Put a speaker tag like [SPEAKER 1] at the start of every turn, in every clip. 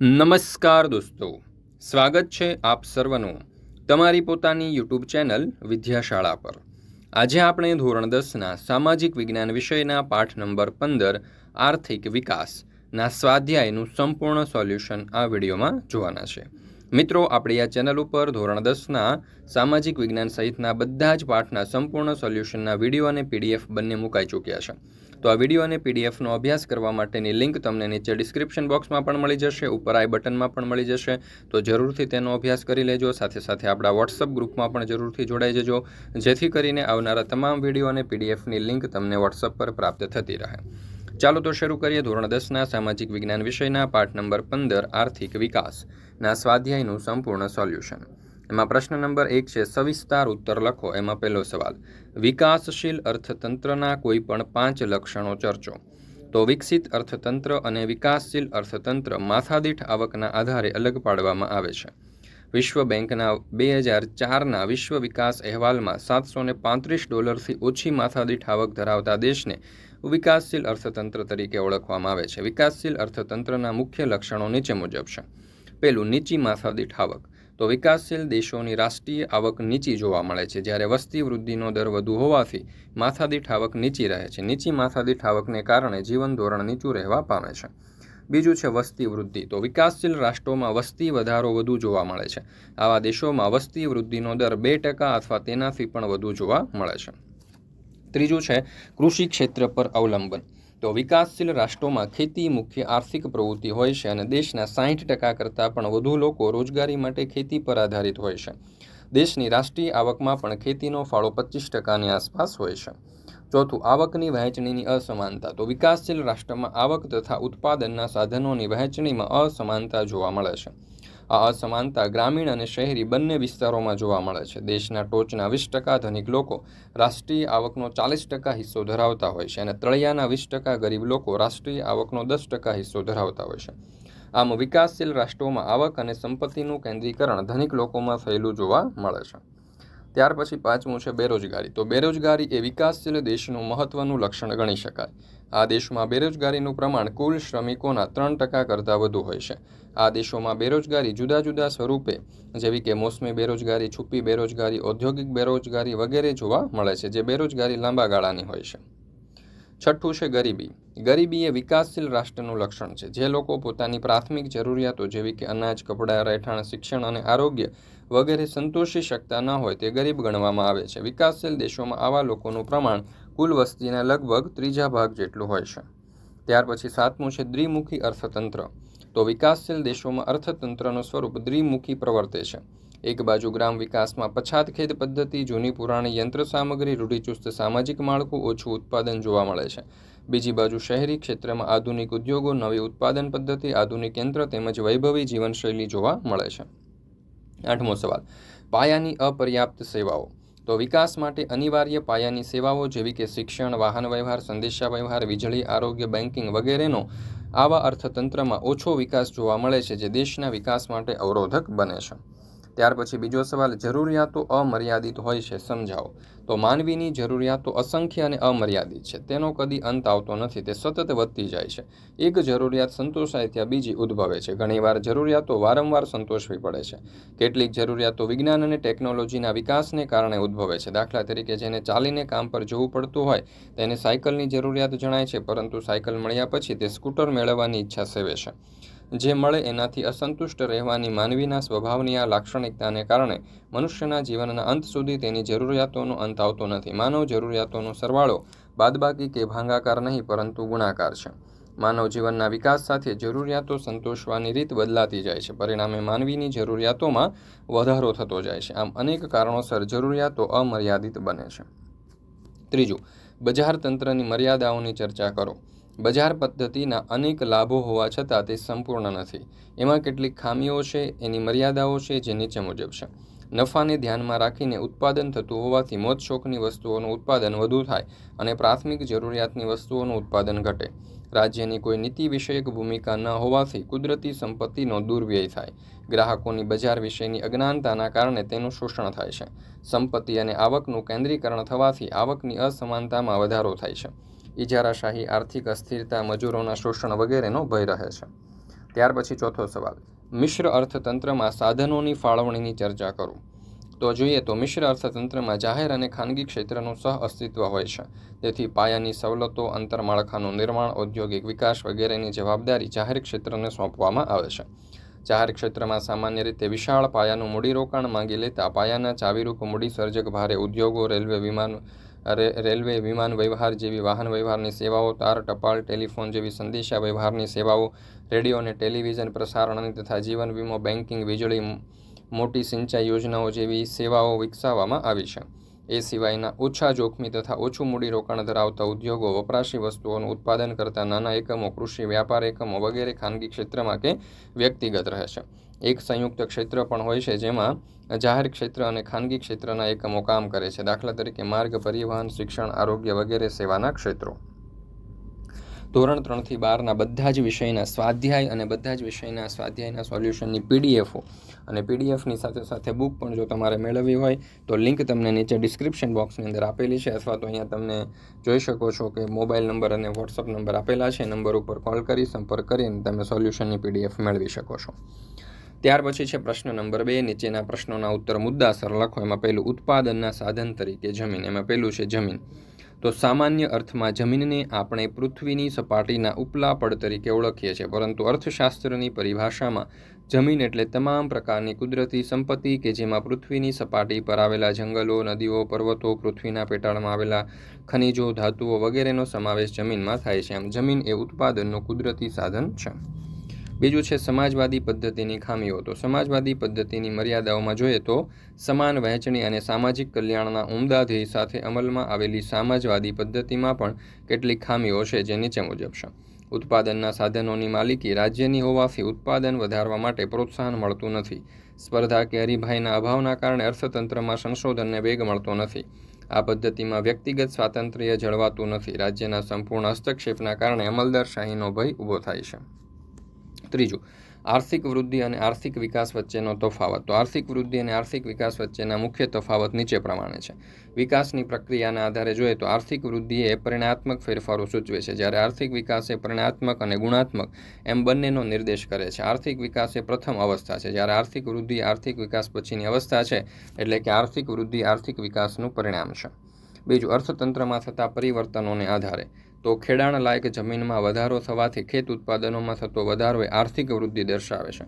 [SPEAKER 1] નમસ્કાર દોસ્તો, સ્વાગત છે આપ સર્વનું તમારી પોતાની યુટ્યુબ ચેનલ વિદ્યાશાળા પર. આજે આપણે ધોરણ દસના સામાજિક વિજ્ઞાન વિષયના પાઠ નંબર પંદર, આર્થિક વિકાસના સ્વાધ્યાયનું સંપૂર્ણ સોલ્યુશન આ વિડીયોમાં જોવાના છે. મિત્રો, આપણી આ ચેનલ ઉપર ધોરણ દસના સામાજિક વિજ્ઞાન સહિતના બધા જ પાઠના સંપૂર્ણ સોલ્યુશનના વીડિયો અને પીડીએફ બંને મુકાઈ ચૂક્યા છે. તો આ વીડિયો અને પીડીએફનો અભ્યાસ કરવા માટેની લિંક તમને નીચે ડિસ્ક્રિપ્શન બોક્સમાં પણ મળી જશે, ઉપર આઈ બટનમાં પણ મળી જશે. તો જરૂરથી તેનો અભ્યાસ કરી લેજો, સાથે સાથે આપણા વોટ્સઅપ ગ્રુપમાં પણ જરૂરથી જોડાઈ જજો, જેથી કરીને આવનારા તમામ વીડિયો અને પીડીએફની લિંક તમને વોટ્સઅપ પર પ્રાપ્ત થતી રહે. ચાલો તો શરૂ કરીએ ધોરણ દસના સામાજિક વિજ્ઞાન વિષયના પાઠ નંબર પંદર, આર્થિક વિકાસના સ્વાધ્યાયનું સંપૂર્ણ સોલ્યુશન. એમાં પ્રશ્ન નંબર એક છે, સવિસ્તાર ઉત્તર લખો, એમાં પહેલો સવાલ. વિકાસશીલ અર્થતંત્રના કોઈ પણ પાંચ લક્ષણો ચર્ચો. તો વિકસિત અર્થતંત્ર અને વિકાસશીલ અર્થતંત્ર માથાદીઠ આવકના આધારે અલગ પાડવામાં આવે છે. વિશ્વ બેંકના બે હજાર ચારના વિશ્વ વિકાસ અહેવાલમાં સાતસો ને પાંત્રીસ ડોલરથી ઓછી માથાદીઠ આવક ધરાવતા દેશને વિકાસશીલ અર્થતંત્ર તરીકે ઓળખવામાં આવે છે. વિકાસશીલ અર્થતંત્રના મુખ્ય લક્ષણો નીચે મુજબ છે. પહેલું, નીચી માથાદીઠ આવક. તો વિકાસશીલ દેશોની રાષ્ટ્રીય આવક નીચી જોવા મળે છે. જ્યારે વસ્તી વૃદ્ધિનો દર વધુ હોવાથી માથાદીઠ આવક નીચી રહે છે. નીચી માથાદીઠ આવકને કારણે જીવન ધોરણ નીચું રહેવા પામે છે. બીજું છે વસ્તી વૃદ્ધિ. તો વિકાસશીલ રાષ્ટ્રોમાં વસ્તી વધારો વધુ જોવા મળે છે. આવા દેશોમાં વસ્તી વૃદ્ધિનો દર બે ટકા અથવા તેનાથી પણ વધુ જોવા મળે છે. ત્રીજું છે કૃષિ ક્ષેત્ર પર અવલંબન. તો વિકાસશીલ રાષ્ટ્રોમાં ખેતી મુખ્ય આર્થિક પ્રવૃત્તિ હોય છે અને દેશના સાહીઠ ટકા કરતાં પણ વધુ લોકો રોજગારી માટે ખેતી પર આધારિત હોય છે. દેશની રાષ્ટ્રીય આવકમાં પણ ખેતીનો ફાળો પચીસ ટકાની આસપાસ હોય છે. ચોથું, આવકની વહેંચણીની અસમાનતા. તો વિકાસશીલ રાષ્ટ્રમાં આવક તથા ઉત્પાદનના સાધનોની વહેંચણીમાં અસમાનતા જોવા મળે છે. આ અસમાનતા ગ્રામીણ અને શહેરી બંને વિસ્તારોમાં જોવા મળે છે. દેશના ટોચના વીસ ટકા ધનિક લોકો રાષ્ટ્રીય આવકનો ચાલીસ ટકા હિસ્સો ધરાવતા હોય છે અને તળિયાના વીસ ટકા ગરીબ લોકો રાષ્ટ્રીય આવકનો દસ ટકા હિસ્સો ધરાવતા હોય છે. આમ વિકાસશીલ રાષ્ટ્રોમાં આવક અને સંપત્તિનું કેન્દ્રીકરણ ધનિક લોકોમાં થયેલું જોવા મળે છે. ત્યાર પછી પાંચમું છે બેરોજગારી. તો બેરોજગારી એ વિકાસશીલ દેશનું મહત્વનું લક્ષણ ગણી શકાય. આ દેશમાં બેરોજગારીનું પ્રમાણ કુલ શ્રમિકોના ત્રણ ટકા કરતાં વધુ હોય છે. આ દેશોમાં બેરોજગારી જુદા જુદા સ્વરૂપે, જેવી કે મોસમી બેરોજગારી, છુપી બેરોજગારી, ઔદ્યોગિક બેરોજગારી વગેરે જોવા મળે છે, જે બેરોજગારી લાંબા ગાળાની હોય છે. છઠ્ઠું છે ગરીબી. ગરીબી એ વિકાસશીલ રાષ્ટ્રનું લક્ષણ છે, જે લોકો પોતાની પ્રાથમિક જરૂરિયાતો જેવી કે અનાજ, કપડાં, રહેઠાણ, શિક્ષણ અને આરોગ્ય વગેરે સંતોષી શકતા ન હોય તે ગરીબ ગણવામાં આવે છે. વિકાસશીલ દેશોમાં આવા લોકોનું પ્રમાણ કુલ વસ્તીના લગભગ ત્રીજા ભાગ જેટલું હોય છે. ત્યાર પછી સાતમું છે દ્વિમુખી અર્થતંત્ર. તો વિકાસશીલ દેશોમાં અર્થતંત્રનું સ્વરૂપ દ્વિમુખી પ્રવર્તે છે. એક બાજુ ગ્રામ વિકાસમાં પછાત ખેદ પદ્ધતિ, જૂની પુરાણી યંત્ર સામગ્રી, રૂઢિચુસ્ત સામાજિક માળખું, ઓછું ઉત્પાદન જોવા મળે છે. બીજી બાજુ શહેરી ક્ષેત્રમાં આધુનિક ઉદ્યોગો, નવી ઉત્પાદન પદ્ધતિ, આધુનિક યંત્ર તેમજ વૈભવી જીવનશૈલી જોવા મળે છે. આઠમો સવાલ. પાયાની અપર્યાપ્ત સેવાઓ. તો વિકાસ માટે અનિવાર્ય પાયાની સેવાઓ જેવી કે શિક્ષણ, વાહન વ્યવહાર, સંદેશા વ્યવહાર, વીજળી, આરોગ્ય બેન્કિંગ વગેરેનો આવા અર્થતંત્રમાં ઓછો વિકાસ જોવા મળે છે, જે દેશના વિકાસ માટે અવરોધક બને છે. ત્યાર પછી બીજો સવાલ, જરૂરિયાતો અમર્યાદિત હોય છે, સમજાવો. તો માનવીની જરૂરિયાતો અસંખ્ય અને અમર્યાદિત છે. તેનો કદી અંત આવતો નથી, તે સતત વધતી જાય છે. એક જરૂરિયાત સંતોષાય ત્યાં બીજી ઉદ્ભવે છે. ઘણીવાર જરૂરિયાતો વારંવાર સંતોષવી પડે છે. કેટલીક જરૂરિયાતો વિજ્ઞાન અને ટેકનોલોજીના વિકાસને કારણે ઉદ્ભવે છે. દાખલા તરીકે જેને ચાલીને કામ પર જવું પડતું હોય, તેને સાયકલની જરૂરિયાત જણાય છે, પરંતુ સાયકલ મળ્યા પછી તે સ્કૂટર મેળવવાની ઈચ્છા સેવે છે. જે મળે એનાથી અસંતુષ્ટ રહેવાની માનવીના સ્વભાવની આ લાક્ષણિકતાને કારણે મનુષ્યના જીવનના અંત સુધી તેની જરૂરિયાતોનો અંત આવતો નથી. માનવ જરૂરિયાતોનો સરવાળો બાદબાકી કે ભાંગાકાર નહીં, પરંતુ ગુણાકાર છે. માનવ જીવનના વિકાસ સાથે જરૂરિયાતો સંતોષવાની રીત બદલાતી જાય છે. પરિણામે માનવીની જરૂરિયાતોમાં વધારો થતો જાય છે. આમ અનેક કારણોસર જરૂરિયાતો અમર્યાદિત બને છે. ત્રીજું, બજાર તંત્રની મર્યાદાઓની ચર્ચા કરો. બજાર પદ્ધતિના અનેક લાભો હોવા છતાં તે સંપૂર્ણ નથી. એમાં કેટલીક ખામીઓ છે, એની મર્યાદાઓ છે જે નીચે મુજબ છે. નફાને ધ્યાનમાં રાખીને ઉત્પાદન થતું હોવાથી મોત શોખની વસ્તુઓનું ઉત્પાદન વધુ થાય અને પ્રાથમિક જરૂરિયાતની વસ્તુઓનું ઉત્પાદન ઘટે. રાજ્યની કોઈ નીતિ વિષયક ભૂમિકા ન હોવાથી કુદરતી સંપત્તિનો દુર્વ્યય થાય. ગ્રાહકોની બજાર વિષયની અજ્ઞાનતાના કારણે તેનું શોષણ થાય છે. સંપત્તિ અને આવકનું કેન્દ્રીકરણ થવાથી આવકની અસમાનતામાં વધારો થાય છે. ઇજારાશાહી, આર્થિક અસ્થિરતા, મજૂરોના શોષણ વગેરેનો ભય રહે છે. ત્યાર પછી ચોથો સવાલ. મિશ્ર અર્થતંત્રમાં સાધનોની ફાળવણીની ચર્ચા કરું. તો જોઈએ તો મિશ્ર અર્થતંત્રમાં જાહેર અને ખાનગી ક્ષેત્રનું સહ અસ્તિત્વ હોય છે. તેથી પાયાની સવલતો આંતરમાળખાનું નિર્માણ, ઔદ્યોગિક વિકાસ વગેરેની જવાબદારી જાહેર ક્ષેત્રને સોંપવામાં આવે છે. જાહેર ક્ષેત્રમાં સામાન્ય રીતે વિશાળ પાયાનું મૂડીરોકાણ માંગી લેતા પાયાના ચાવીરૂપ મૂડી સર્જક ભારે ઉદ્યોગો, રેલવે વિમાન રેલવે, વિમાન વ્યવહાર જેવી વાહન વ્યવહારની સેવાઓ તાર ટપાલ, ટેલિફોન જેવી સંદેશા વ્યવહારની સેવાઓ, રેડિયો અને ટેલિવિઝન પ્રસારણ તથા જીવન વીમો બેન્કિંગ વીજળી મોટી સિંચાઈ યોજનાઓ જેવી સેવાઓ વિકસાવવામાં આવી છે. એ સિવાયના ઓછા જોખમી તથા ઓછું મૂડીરોકાણ ધરાવતા ઉદ્યોગો, વપરાશી વસ્તુઓનું ઉત્પાદન કરતા નાના એકમો, કૃષિ, વ્યાપાર એકમો વગેરે ખાનગી ક્ષેત્રમાં કે વ્યક્તિગત રહે છે. એક સંયુક્ત ક્ષેત્ર પણ હોય છે, જેમાં જાહેર ક્ષેત્ર અને ખાનગી ક્ષેત્રના એકમો કામ કરે છે. દાખલા તરીકે, માર્ગ, પરિવહન, શિક્ષણ, આરોગ્ય વગેરે સેવાના ક્ષેત્રો. ધોરણ ત્રણથી બારના બધા જ વિષયના સ્વાધ્યાય અને બધા જ વિષયના સ્વાધ્યાયના સોલ્યુશનની પીડીએફો અને પીડીએફની સાથે સાથે બુક પણ જો તમારે મેળવવી હોય, તો લિંક તમને નીચે ડિસ્ક્રિપ્શન બોક્સની અંદર આપેલી છે, અથવા તો અહીંયા તમને જોઈ શકો છો કે મોબાઈલ નંબર અને વોટ્સઅપ નંબર આપેલા છે. નંબર ઉપર કોલ કરી, સંપર્ક કરીને તમે સોલ્યુશનની પીડીએફ મેળવી શકો છો. ત્યાર પછી છે પ્રશ્ન નંબર બે, નીચેના પ્રશ્નોના ઉત્તર મુદ્દાસર લખો. એમાં પહેલું, ઉત્પાદનના સાધન તરીકે જમીન. એમાં પહેલું છે જમીન. તો સામાન્ય અર્થમાં જમીનને આપણે પૃથ્વીની સપાટીના ઉપલા પડ તરીકે ઓળખીએ છીએ. પરંતુ અર્થશાસ્ત્રની પરિભાષામાં જમીન એટલે તમામ પ્રકારની કુદરતી સંપત્તિ કે જેમાં પૃથ્વીની સપાટી પર આવેલા જંગલો, નદીઓ, પર્વતો, પૃથ્વીના પેટાળમાં આવેલા ખનિજો, ધાતુઓ વગેરેનો સમાવેશ જમીનમાં થાય છે. આમ જમીન એ ઉત્પાદનનું કુદરતી સાધન છે. બીજું છે સમાજવાદી પદ્ધતિની ખામીઓ. તો સમાજવાદી પદ્ધતિની મર્યાદાઓમાં જોઈએ તો સમાન વહેંચણી અને સામાજિક કલ્યાણના ઉમદા ધ્યેય સાથે અમલમાં આવેલી સમાજવાદી પદ્ધતિમાં પણ કેટલીક ખામીઓ છે જે નીચે મુજબ છે. ઉત્પાદનના સાધનોની માલિકી રાજ્યની હોવાથી ઉત્પાદન વધારવા માટે પ્રોત્સાહન મળતું નથી. સ્પર્ધા કે હરીફાઈના અભાવના કારણે અર્થતંત્રમાં સંશોધનને વેગ મળતો નથી. આ પદ્ધતિમાં વ્યક્તિગત સ્વાતંત્ર્ય જળવાતું નથી. રાજ્યના સંપૂર્ણ હસ્તક્ષેપના કારણે અમલદારશાહીનો ભય ઊભો થાય છે. ત્રીજું, આર્થિક વૃદ્ધિ અને આર્થિક વિકાસ વચ્ચેનો તફાવત. તો આર્થિક વૃદ્ધિ અને આર્થિક વિકાસ વચ્ચેના મુખ્ય તફાવત નીચે પ્રમાણે છે. વિકાસની પ્રક્રિયાના આધારે જોઈએ તો આર્થિક વૃદ્ધિ એ પરિણાત્મક ફેરફારો સૂચવે છે. જ્યારે આર્થિક વિકાસ એ પરિણાત્મક અને ગુણાત્મક એમ બંનેનો નિર્દેશ કરે છે. આર્થિક વિકાસ એ પ્રથમ અવસ્થા છે. જ્યારે આર્થિક વૃદ્ધિ આર્થિક વિકાસ પછીની અવસ્થા છે, એટલે કે આર્થિક વૃદ્ધિ આર્થિક વિકાસનું પરિણામ છે. બીજું, અર્થતંત્રમાં થતા પરિવર્તનોને આધારે તો ખેડાણ લાયક જમીનમાં વધારો થવાથી ખેત ઉત્પાદનોમાં થતો વધારો એ આર્થિક વૃદ્ધિ દર્શાવે છે.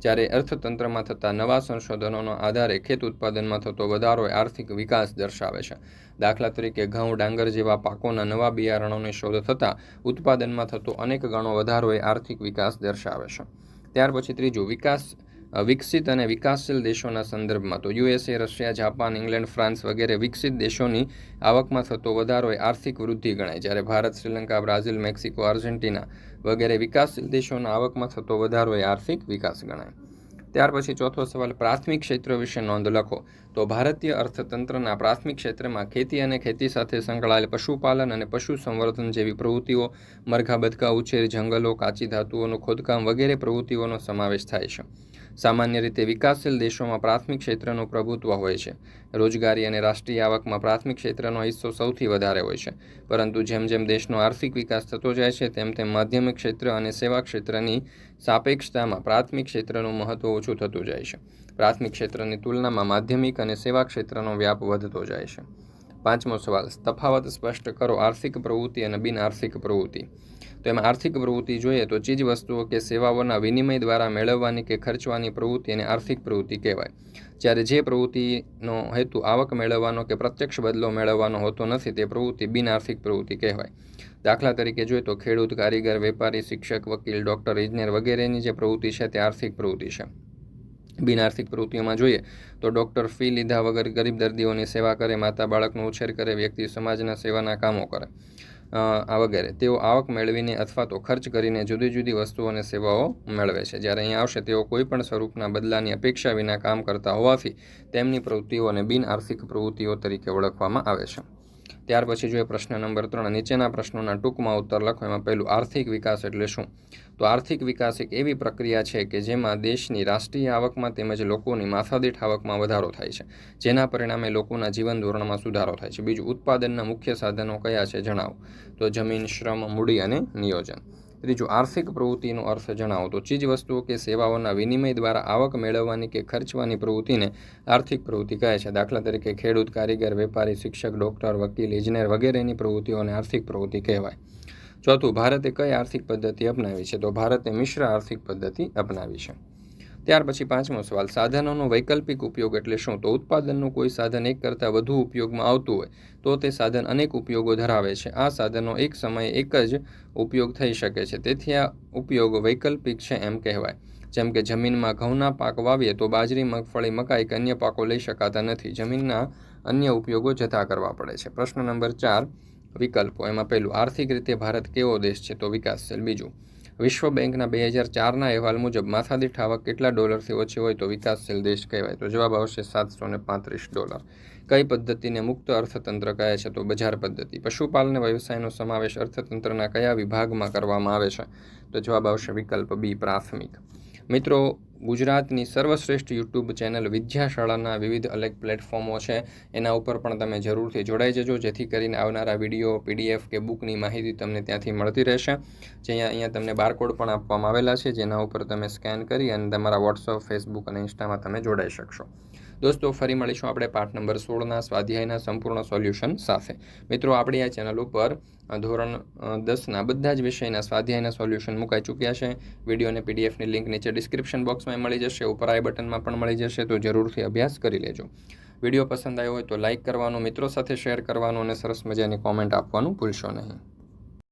[SPEAKER 1] જ્યારે અર્થતંત્રમાં થતા નવા સંશોધનોના આધારે ખેત ઉત્પાદનમાં થતો વધારો આર્થિક વિકાસ દર્શાવે છે. દાખલા તરીકે ઘઉં, ડાંગર જેવા પાકોના નવા બિયારણોની શોધ થતાં ઉત્પાદનમાં થતો અનેક ગણો વધારો એ આર્થિક વિકાસ દર્શાવે છે. ત્યાર પછી ત્રીજું, વિકાસ વિકસિત અને વિકાસશીલ દેશોના સંદર્ભમાં તો USA, Russia, Japan, England, France વગેરે વિકસિત દેશોની આવકમાં થતો વધારો એ આર્થિક વૃદ્ધિ ગણાય. જ્યારે Bharat, Sri Lanka, Brazil, Mexico, Argentina વગેરે વિકાસશીલ દેશોના આવકમાં થતો વધારો એ આર્થિક વિકાસ ગણાય. ત્યાર પછી ચોથો સવાલ, પ્રાથમિક ક્ષેત્ર વિશે નોંધ લખો. તો ભારતીય અર્થતંત્રના પ્રાથમિક ક્ષેત્રમાં ખેતી અને ખેતી સાથે સંકળાયેલ પશુપાલન અને પશુ સંવર્ધન જેવી પ્રવૃત્તિઓ, મરઘા બદકા ઉછેર, જંગલો, કાચી ધાતુઓનું ખોદકામ વગેરે પ્રવૃત્તિઓનો સમાવેશ થાય છે. સામાન્ય રીતે વિકાસશીલ દેશોમાં પ્રાથમિક ક્ષેત્રનું પ્રભુત્વ હોય છે. રોજગારી અને રાષ્ટ્રીય આવકમાં પ્રાથમિક ક્ષેત્રનો હિસ્સો સૌથી વધારે હોય છે. પરંતુ જેમ જેમ દેશનો આર્થિક વિકાસ થતો જાય છે, તેમ તેમ માધ્યમિક ક્ષેત્ર અને સેવા ક્ષેત્રની સાપેક્ષતામાં પ્રાથમિક ક્ષેત્રનું મહત્ત્વ ઓછું થતું જાય છે. પ્રાથમિક ક્ષેત્રની તુલનામાં માધ્યમિક અને સેવા ક્ષેત્રનો વ્યાપ વધતો જાય છે. પાંચમો સવાલ, તફાવત સ્પષ્ટ કરો આર્થિક પ્રવૃત્તિ અને બિન આર્થિક પ્રવૃત્તિ. તો એમાં આર્થિક પ્રવૃત્તિ જોઈએ તો ચીજ વસ્તુઓ કે સેવાઓના વિનિમય દ્વારા મેળવવાની કે ખર્ચવાની પ્રવૃત્તિ એને આર્થિક પ્રવૃત્તિ કહેવાય. જ્યારે જે પ્રવૃત્તિનો હેતુ આવક મેળવવાનો કે પ્રત્યક્ષ બદલો મેળવવાનો હોતો નથી, તે પ્રવૃત્તિ બિન આર્થિક પ્રવૃત્તિ કહેવાય. દાખલા તરીકે જોઈએ તો ખેડૂત, કારીગર, વેપારી, શિક્ષક, વકીલ, ડૉક્ટર, ઇજનેર વગેરેની જે પ્રવૃત્તિ છે તે આર્થિક પ્રવૃત્તિ છે. બિન આર્થિક પ્રવૃત્તિઓમાં જોઈએ તો ડૉક્ટર ફી લીધા વગર ગરીબ દર્દીઓની સેવા કરે, માતા બાળકનો ઉછેર કરે, વ્યક્તિ સમાજના સેવાના કામો કરે આ વગેરે. તેઓ આવક મેળવીને અથવા તો ખર્ચ કરીને જુદી જુદી વસ્તુઓ અને સેવાઓ મેળવે છે. જ્યારે અહીંયા આવશે તેઓ કોઈ પણ સ્વરૂપના બદલાની અપેક્ષા વિના કામ કરતા હોવાથી તેમની પ્રવૃત્તિઓને બિન આર્થિક પ્રવૃત્તિઓ તરીકે ઓળખવામાં આવે છે. ત્યાર પછી જોઈએ પ્રશ્ન નંબર ત્રણ. નીચેના પ્રશ્નોના ટૂંકમાં ઉત્તર લખો. એમાં પહેલું આર્થિક વિકાસ એટલે શું? તો આર્થિક વિકાસ એક એવી પ્રક્રિયા છે કે જેમાં દેશની રાષ્ટ્રીય આવકમાં તેમજ લોકોની માથાદીઠ આવકમાં વધારો થાય છે. જેના પરિણામે લોકોના જીવન ધોરણમાં સુધારો થાય છે. બીજું, ઉત્પાદનના મુખ્ય સાધનો કયા છે જણાવો? તો જમીન, શ્રમ, મૂડી અને નિયોજન. ત્રીજું આર્થિક પ્રવૃત્તિનો અર્થ જણાવો, તો ચીજ વસ્તુઓ કે સેવાઓના વિનિમય દ્વારા આવક મેળવવાની કે ખર્ચવાની પ્રવૃત્તિને આર્થિક પ્રવૃત્તિ કહે છે. દાખલા તરીકે ખેડૂત, કારીગર, વેપારી, શિક્ષક, ડૉક્ટર, વકીલ, ઇજનેર વગેરેની પ્રવૃત્તિઓને આર્થિક પ્રવૃત્તિ કહેવાય. ચોથું, ભારતે કઈ આર્થિક પદ્ધતિ અપનાવી છે? તો ભારતે મિશ્ર આર્થિક પદ્ધતિ અપનાવી છે. ત્યાર પછી પાંચમો સવાલ, સાધનોનો વૈકલ્પિક ઉપયોગ એટલે શું? તો ઉત્પાદનનું કોઈ સાધન એક કરતાં વધુ ઉપયોગમાં આવતું હોય, તો તે સાધન અનેક ઉપયોગો ધરાવે છે. આ સાધનો એક સમયે એક જ ઉપયોગ થઈ શકે છે. તેથી આ ઉપયોગ વૈકલ્પિક છે એમ કહેવાય. જેમ કે જમીનમાં ઘઉંના પાક વાવીએ તો બાજરી, મગફળી, મકાઈ કે અન્ય પાકો લઈ શકાતા નથી. જમીનના અન્ય ઉપયોગો જતા કરવા પડે છે. પ્રશ્ન નંબર ચાર, વિકલ્પો. એમાં પહેલું, આર્થિક રીતે ભારત કેવો દેશ છે? તો વિકાસશીલ. બીજું વિશ્વ બેંકના બે હજાર ચારના અહેવાલ મુજબ માથાદીઠ આવક કેટલા ડોલરથી ઓછી હોય તો વિકાસશીલ દેશ કહેવાય. તો જવાબ આવશે સાતસો ને પાંત્રીસ ડોલર. કઈ પદ્ધતિને મુક્ત અર્થતંત્ર કહે છે તો બજાર પદ્ધતિ. પશુપાલન વ્યવસાયનો સમાવેશ અર્થતંત્રના કયા વિભાગમાં કરવામાં આવે છે? તો જવાબ આવશે વિકલ્પ બી પ્રાથમિક. મિત્રો ગુજરાતની સર્વશ્રેષ્ઠ યુટ્યુબ ચેનલ વિદ્યાશાળાના વિવિધ અલગ પ્લેટફોર્મો છે. એના ઉપર પણ તમે જરૂરથી જોડાઈ જજો, જેથી કરીને આવનારા વીડિયો, પીડીએફ કે બુકની માહિતી તમને ત્યાંથી મળતી રહેશે. જે અહીંયા તમને બારકોડ પણ આપવામાં આવેલા છે, જેના ઉપર તમે સ્કેન કરી અને તમારા વોટ્સઅપ, ફેસબુક અને ઇન્સ્ટામાં તમે જોડાઈ શકશો. દોસ્તો, ફરી મળીશું આપણે પાઠ નંબર સોળના સ્વાધ્યાયના સંપૂર્ણ સોલ્યુશન સાથે. મિત્રો, આપણી આ ચેનલ ઉપર ધોરણ દસના બધા જ વિષયના સ્વાધ્યાયના સોલ્યુશન મુકાઈ ચૂક્યા છે. વીડિયો અને પીડીએફની લિંક નીચે ડિસ્ક્રિપ્શન બોક્સમાં મળી જશે, ઉપર આઈ બટનમાં પણ મળી જશે, તો જરૂરથી અભ્યાસ કરી લેજો. વીડિયો પસંદ આવ્યો હોય તો લાઇક કરવાનું, મિત્રો સાથે શેર કરવાનું અને સરસ મજાની કોમેન્ટ આપવાનું ભૂલશો નહીં.